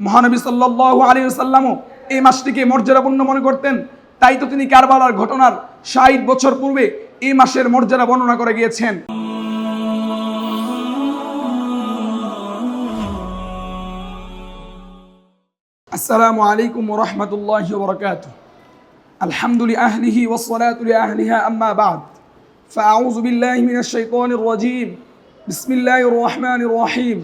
মহানবী সাল্লাহ আলী সাল্লামও এই মাসটিকে মর্যাদাপূর্ণ মনে করতেন তাই তো তিনি কারবালার ঘটনার ষাট বছর পূর্বে এই মাসের মর্যাদা বর্ণনা করে গিয়েছেন আসসালামু আলাইকুম রহমতুল্লাহ বরকাত الحمد لأهله والصلاة لأهلها أما بعد فأعوذ بالله من الشيطان الرجيم بسم الله الرحمن الرحيم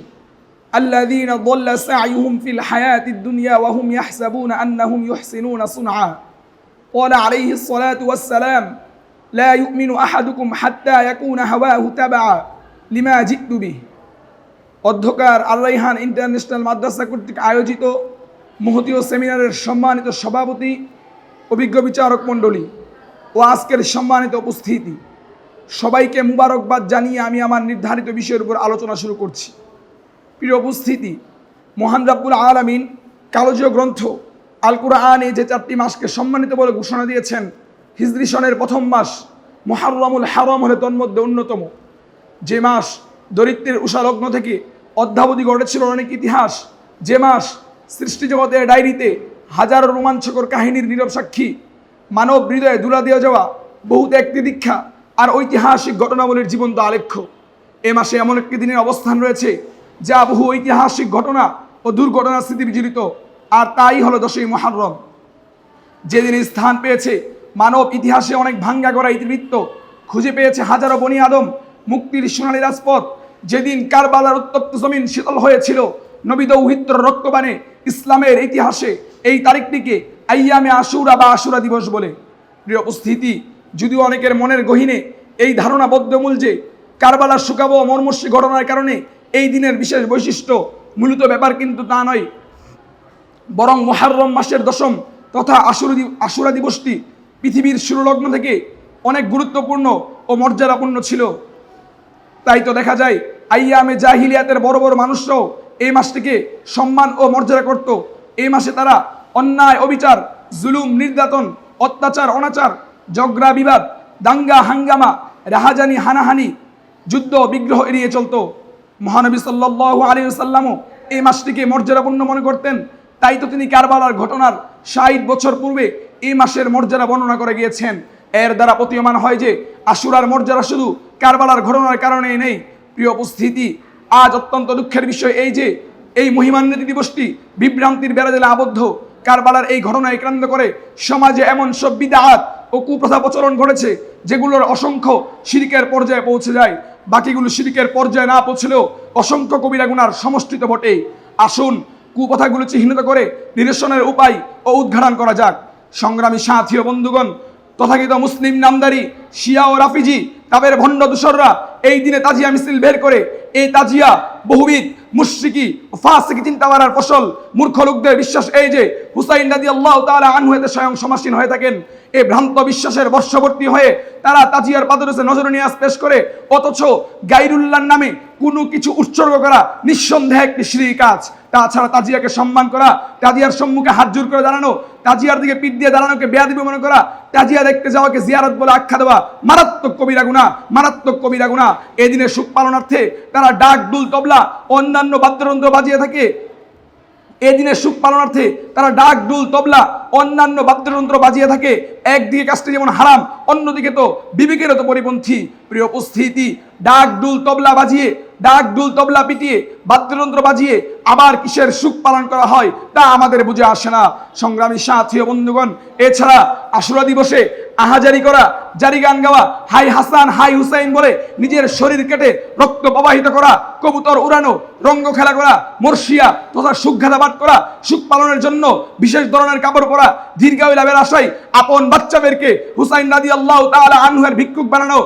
الذين ضل سعيهم في الحياة الدنيا وهم يحسبون أنهم يحسنون صنعا. قال عليه الصلاة والسلام, لا يؤمن أحدكم حتى يكون هواه تبعا লিমা به. অধ্যকার আল্লাইহান ইন্টারন্যাশনাল মাদ্রাসা কর্তৃক আয়োজিত মহতীয় সেমিনারের সম্মানিত সভাপতি, অভিজ্ঞ বিচারক মণ্ডলী ও আজকের সম্মানিত উপস্থিতি। সবাইকে মুবারকবাদ জানিয়ে আমি আমার নির্ধারিত বিষয়ের উপর আলোচনা শুরু করছি। প্রিয় উপস্থিতি, মহান রাব্বুল আলামিন কালোজীয় গ্রন্থ আল কুরআনে যে চারটি মাসকে সম্মানিত বলে ঘোষণা দিয়েছেন, হিজরি সনের প্রথম মাস মোহাররমুল হারম হলে তন্মধ্যে অন্যতম। যে মাস দরিদ্রের উষালগ্ন থেকে অদ্যাবধি গড়েছিল অনেক ইতিহাস, যে মাস সৃষ্টি জগতের ডায়েরিতে হাজারো রোমাঞ্চকর কাহিনীর নীরব সাক্ষী, মানব হৃদয়ে দুলা দিয়ে যাওয়া বহুত একটি দীক্ষা আর ঐতিহাসিক ঘটনাবলীর জীবন্ত আলেখ্য। এ মাসে এমন একটি দিনের অবস্থান রয়েছে যা বহু ঐতিহাসিক ঘটনা ও দুর্ঘটনার স্মৃতি বিজড়িত, আর তাই হলো দশই মহারম যেদিন স্থান পেয়েছে মানব ইতিহাসে অনেক ভাঙ্গা করা ইতিবৃত্ত, খুঁজে পেয়েছে হাজারো বনি আদম মুক্তির সোনালী রাজপথ। যেদিন কারবালার উত্তপ্ত জমিন শীতল হয়েছিল নবীদ উহিত্র রক্তবানে ইসলামের ইতিহাসে এই তারিখটিকে আইয়ামে আশুরা বা আশুরা দিবস বলে। প্রিয় উপস্থিতি, যদিও অনেকের মনের গহিনে এই ধারণা বদ্ধমূল যে কারবালার শুকাবো মর্মস্বী ঘটনার কারণে এই দিনের বিশেষ বৈশিষ্ট্য মূলত ব্যাপার কিন্তু তা নয়। বরং মহারম মাসের দশম তথা আশুর আশুরা দিবসটি পৃথিবীর সুরলগ্ন থেকে অনেক গুরুত্বপূর্ণ ও মর্যাদাপূর্ণ ছিল। তাই তো দেখা যায়, আইয়ামে জাহিলিয়াতের বড় বড় মানুষরাও এই মাসটিকে সম্মান ও মর্যাদা করত। এই মাসে তারা অন্যায়, অবিচার, জুলুম, নির্যাতন, অত্যাচার, অনাচার জগরা বিবাদ, দাঙ্গা, হাঙ্গামা, রাহাজানি, হানাহানি, যুদ্ধ, বিগ্রহ এড়িয়ে চলতো। মহানবী সাল্লাহ আলী সাল্লামও এই মাসটিকে মর্যাদাপূর্ণ মনে করতেন। তাই তো তিনি কারবালার ঘটনার ষাট বছর পূর্বে এই মাসের মর্যাদা বর্ণনা করে গিয়েছেন। এর দ্বারা প্রতীয়মান হয় যে আশুরার মর্যাদা শুধু কারবালার ঘটনার কারণেই নেই। প্রিয় উপস্থিতি, আজ অত্যন্ত দুঃখের বিষয় এই যে এই মহিমান্বিত দিবসটি বিভ্রান্তির বেড়াজেলে আবদ্ধ। কারবালার এই ঘটনায় কেন্দ্র করে সমাজে এমন সব বিদাত ও কুপ্রথা প্রচলন ঘটেছে যেগুলোর অসংখ্য শিরিকের পর্যায়ে পৌঁছে যায়। বাকিগুলো শিরিকের পর্যায়ে না পৌঁছলেও অসংখ্য কবিরা গুনার সমষ্টিত বটে। আসুন কুপথাগুলো চিহ্নিত করে নিরসনের উপায় ও উদ্ঘাটন করা যাক। সংগ্রামী সাথী ও বন্ধুগণ তথাকিত মুসলিম নামদারি শিয়া ও রাফিজি, তাদের ভণ্ড দূষররা এই দিনে তাজিয়া মিছিল বের করে এই তাজিয়া, বহুবিধ, মুশ্রিকি, ফাসিকি চিন্তাধারার ফসল। মূর্খ লোকদের বিশ্বাস এই যে, হুসাইন রাদি আল্লাহ তাআলা আনহু এতে স্বয়ং সমাসীন হয়ে থাকেন। এই ভ্রান্ত বিশ্বাসের বর্ষবর্তী হয়ে তারা তাজিয়ার পাদরসে নজর নিয়ে পেশ করে, অথচ গাইরুল্লাহর নামে কোনো কিছু উৎসর্গ করা নিঃসন্দেহে একটি শ্রী কাজ। তাছাড়া তাজিয়াকে সম্মান করা, তাজিয়ার সম্মুখে হাত জোর করে দাঁড়ানো, তাজিয়ার দিকে পিঠ দিয়ে দাঁড়ানোকে বেয়া দিবে মনে করা, তাজিয়া দেখতে যাওয়াকে জিয়ারত বলে আখ্যা দেওয়া মারাত্মক কবিরা গুণা মারাত্মক কবিরা গুণা এই দিনে সুখ পালনার্থে তারা ডাক, দুল, তবলা, অন্যান্য বাদ্যযন্ত্র বাজিয়ে থাকে। এই দিনের সুখ পালনার্থে তারা ডাক ডুল তবলা অন্যান্য বাদ্যযন্ত্র বাজিয়ে থাকে। একদিকে কাজটি যেমন হারাম, অন্যদিকে তো বিবেকেরও তো পরিপন্থী। প্রিয় উপস্থিতি, ডাক, ডুল, তবলা বাজিয়ে, ডাক, ডুল, তবলা পিটিয়ে, বাদ্যযন্ত্র বাজিয়ে আবার কিসের সুখ পালন করা হয় তা আমাদের বুঝে আসে না। সংগ্রামী সাথী বন্ধুগণ, এছাড়া আশুরা দিবসে আহাজারি করা, জারি গান গাওয়া, হাই হাসান, হাই হুসাইন বলে নিজের শরীর কেটে রক্ত প্রবাহিত করা, কবুতর উড়ানো, রঙ্গ খেলা করা, মর্শিয়া তথা সুখ্যাতাবাদ করা, সুখ পালনের জন্য বিশেষ ধরনের কাপড় পরা দীর্ঘায়ু লাভের আশায় আপন বাচ্চাদেরকে হুসাইন রাদি আল্লাহ তাআলা আনহুয়ের ভিক্ষুক বানানো,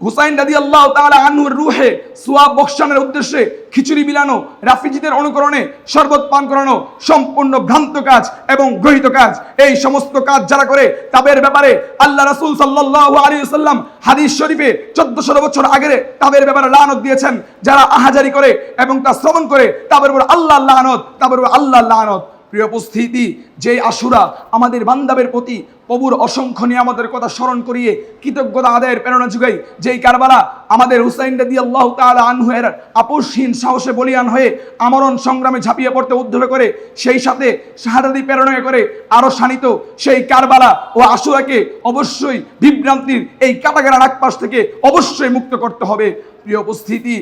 হুসাইন রাদি আল্লাহ তাআলা আনহুর রুহে সুয়াব বক্সানের উদ্দেশ্যে খিচুড়ি বিলানো রাফিজিদের অনুকরণে শরবত পান করানো, সম্পূর্ণ ভ্রান্ত কাজ এবং গ্রহিত কাজ। এই সমস্ত কাজ যারা করে, তাদের ব্যাপারে আল্লাহ রাসূল সাল্লাল্লাহু আলাইহি সাল্লাম হাদিস শরীফে 1400 বছর আগে তাদের ব্যাপারে লানত দিয়েছেন। যারা আহাজারি করে এবং তা শ্রবণ করে, তাদের উপর আল্লাহ লানত, তাদের উপর আল্লাহ লানত। প্রিয় উপস্থিতি, যেই আশুরা আমাদের বান্দাবের প্রতি প্রভুর অসংখ্য নিয়ামতের কথা স্মরণ করিয়ে কৃতজ্ঞতা আদায়ের প্রেরণা যুগাই যেই কারবালা আমাদের হুসাইন রাদি আল্লাহ তালা আনহুয়ের আপোষহীন সাহসে বলিয়ান হয়ে আমরণ সংগ্রামে ঝাঁপিয়ে পড়তে উদ্ধার করে, সেই সাথে শাহাদাদি প্রেরণা করে আরও শানিত সেই কারবালা ও আশুরাকে অবশ্যই বিভ্রান্তির এই কাটাগারা ডাকপাশ থেকে অবশ্যই মুক্ত করতে হবে। প্রিয় উপস্থিতি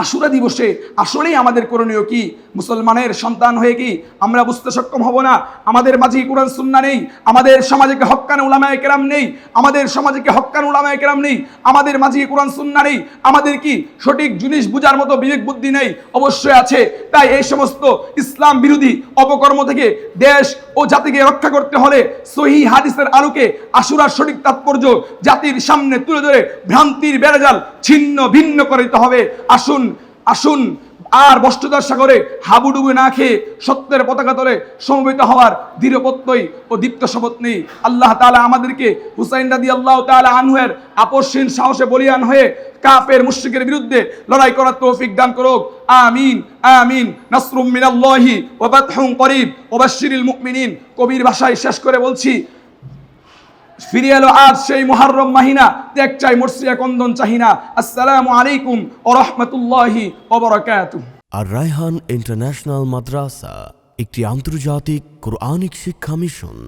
আশুরা দিবসে আসলেই আমাদের করণীয় কি? মুসলমানের সন্তান হয়ে কি আমরা বুঝতে সক্ষম হব না? আমাদের মাঝে কোরআন সুন্না নেই, আমাদের সমাজে হক্কান উলামায় কেরাম নেই, আমাদের সমাজে হক্কান উলামায় কেরাম নেই, আমাদের মাঝে কোরআন সুন্না নেই, আমাদের কি সঠিক জিনিস বুঝার মতো বিবেক বুদ্ধি নেই? অবশ্যই আছে। তাই এই সমস্ত ইসলাম বিরোধী অপকর্ম থেকে দেশ ও জাতিকে রক্ষা করতে হলে সহি হাদিসের আলোকে আশুরার সঠিক তাৎপর্য জাতির সামনে তুলে ধরে ভ্রান্তির বেড়াজাল ছিন্ন ভিন্ন করে দিতে হবে। আসুন আসুন আর বস্তুদার সাগরে হাবুডুবু না খেয়ে সত্যের পতাকা তলে সমবেত হওয়ার দৃঢ়পত্যই ও দীপ্ত শপথ নেই আল্লাহ তাআলা আমাদেরকে হুসাইন রাদি আল্লাহ তাআলা আনহুয়ের আপসহীন সাহসে বলিয়ান হয়ে কাফের মুশরিকের বিরুদ্ধে লড়াই করার তৌফিক দান করুক। আমিন আমিন। নাসরুম মিনাল্লাহি ওয়া ফাতহুন করিব। ওয়া বাশশিরিল মুমিনিন। কবির ভাষায় শেষ করে বলছি ফিরে এলো আজ সেই মুহাররম মাহিনা। ত্যাগ চাই মর্সিয়া কন্দন চাহিনা। আসসালামু আলাইকুম ও রহমতুল্লাহি আর রায়হান ইন্টারন্যাশনাল মাদ্রাসা, একটি আন্তর্জাতিক কোরআনিক শিক্ষা মিশন।